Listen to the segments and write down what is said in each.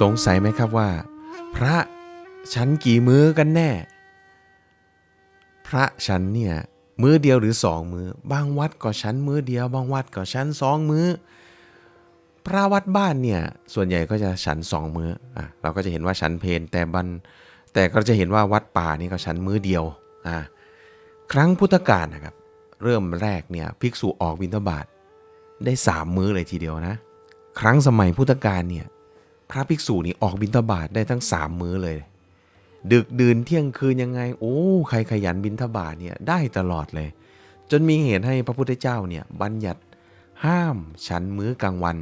สงสัยไหมครับว่า พระฉันกี่มื้อกันแน่ พระฉันเนี่ยมื้อเดียวหรือสองมื้อบางวัดก็ฉันมื้อเดียว บางวัดก็ฉันสองมื้อ พระวัดบ้านเนี่ยส่วนใหญ่ก็จะฉันสองมื้ออะเราก็จะเห็นว่าฉันเพนแต่บันแต่ก็จะเห็นว่าวัดป่านี่ก็ฉันมื้อเดียวอะครั้งพุทธกาลนะครับ เริ่มแรกเนี่ยภิกษุออกบิณฑบาตได้สามมื้อเลยทีเดียวนะ ครั้งสมัยพุทธกาลเนี่ย ระภิกษุนี่ออกบิณฑบาตได้ทั้งสามมื้อเลย ดึกดื่นเที่ยงคืนยังไง โอ้ใครขยันบิณฑบาตเนี่ยได้ตลอดเลย จนมีเหตุให้พระพุทธเจ้าเนี่ยบัญญัติห้ามฉันมื้อกลางวัน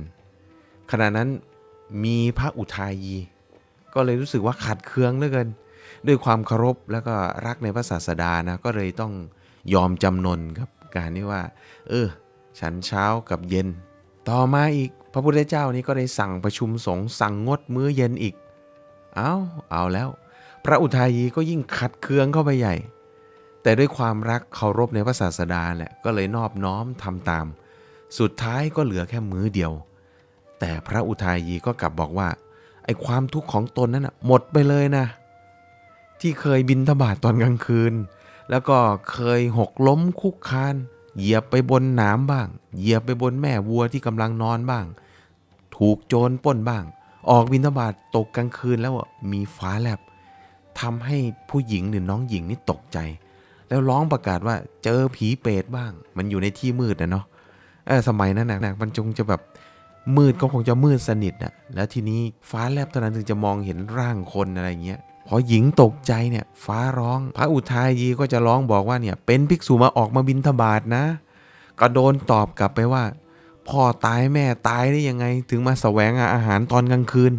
ขณะนั้นมีพระอุทายี ก็เลยรู้สึกว่าขัดเคืองเหลือเกิน ด้วยความเคารพแล้วก็รักในพระศาสดานะก็เลยต้องยอมจำนนกับการที่ว่า เออ ฉันเช้ากับเย็น ต่อมาอีกพระพุทธเจ้านี่ก็ได้สั่งประชุมสงฆ์สั่งงดมื้อเย็นอีก เอาเอาแล้ว พระอุทายีก็ยิ่งขัดเคืองเข้าไปใหญ่ แต่ด้วยความรักเคารพในพระศาสดาแหละก็เลยนอบน้อมทำตาม สุดท้ายก็เหลือแค่มื้อเดียว แต่พระอุทายีก็กลับบอกว่าไอ้ความทุกข์ของตนนั้นหมดไปเลยนะ ที่เคยบินทบาทตอนกลางคืน แล้วก็เคยหกล้มคุกคาน เหยียบไปบนหนามบ้าง เหยียบไปบนแม่วัวที่กำลังนอนบ้าง ถูกโจรป้นบ้าง ออกบินทบาทตกกลางคืนแล้วมีฟ้าแลบทำให้ผู้หญิงหรือน้องหญิงนี่ตกใจ แล้วร้องประกาศว่าเจอผีเปรตบ้าง มันอยู่ในที่มืดนะเนาะเออสมัยนั้นนะนะมันจงจะแบบมืดก็คงจะมืดสนิทอะแล้วทีนี้ฟ้าแลบเท่านั้นถึงจะมองเห็นร่างคนอะไรเงี้ย พอหญิงตกใจเนี่ยฟ้าร้อง พระอุทายีก็จะร้องบอกว่าเนี่ยเป็นภิกษุมาออกมาบินทบาทนะ ก็โดนตอบกลับไปว่า พ่อตายแม่ตายได้ยังไง ถึงมาแสวงหาอาหารตอนกลางคืน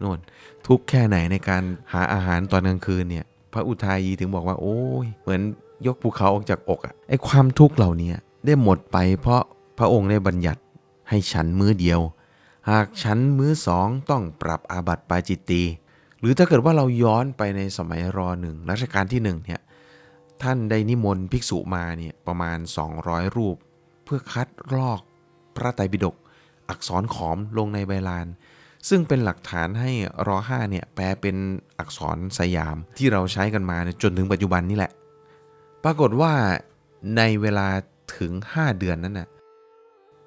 โน่นทุกแค่ไหนในการหาอาหารตอนกลางคืนเนี่ยพระอุทายีถึงบอกว่าโอ้ยเหมือนยกภูเขาออกจากอกอะไอความทุกข์เหล่านี้ได้หมดไปเพราะพระองค์ได้บัญญัติให้ฉันมื้อเดียว หากฉันมื้อสองต้องปรับอาบัติปาจิตตี หรือถ้าเกิดว่าเราย้อนไปในสมัยรอหนึ่งรัชกาลที่หนึ่งเนี่ยท่านได้นิมนต์ภิกษุมาเนี่ยประมาณ 200 รูป เพื่อคัดลอกพระไตรปิฎกอักษรขอมลงในใบลาน ซึ่งเป็นหลักฐานให้รอห้าเนี่ยแปลเป็นอักษรสยามที่เราใช้กันมานจนถึงปัจจุบันนี่แหละ ปรากฏว่าในเวลาถึง 5 เดือนนั้นน่ะ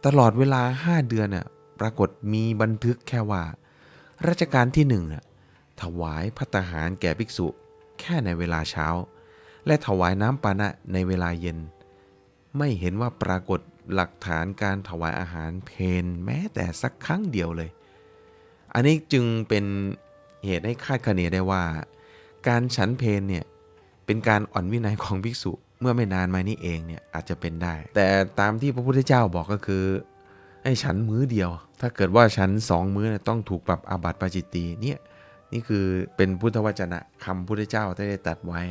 ตลอดเวลา 5 เดือนน่ะปรากฏมีบันทึกแค่ว่า รัชกาลที่หนึ่งน่ะ ถวายพัตหารแก่ภิกษุแค่ในเวลาเช้า และถวายน้ำปานะในเวลาเย็น ไม่เห็นว่าปรากฏหลักฐานการถวายอาหารเพนแม้แต่สักครั้งเดียวเลย อันนี้จึงเป็นเหตุให้คาดคะเนได้ว่า การฉันเพนเนี่ยเป็นการอ่อนวินัยของภิกษุเมื่อไม่นานมานี้เองเนี่ยอาจจะเป็นได้ แต่ตามที่พระพุทธเจ้าบอกก็คือให้ฉันมื้อเดียว ถ้าเกิดว่าฉันสองมื้อต้องถูกปรับอาบัติปาจิตตีเนี่ย นี่คือเป็นพุทธวจนะคำพุทธเจ้าที่ได้ตัดไว้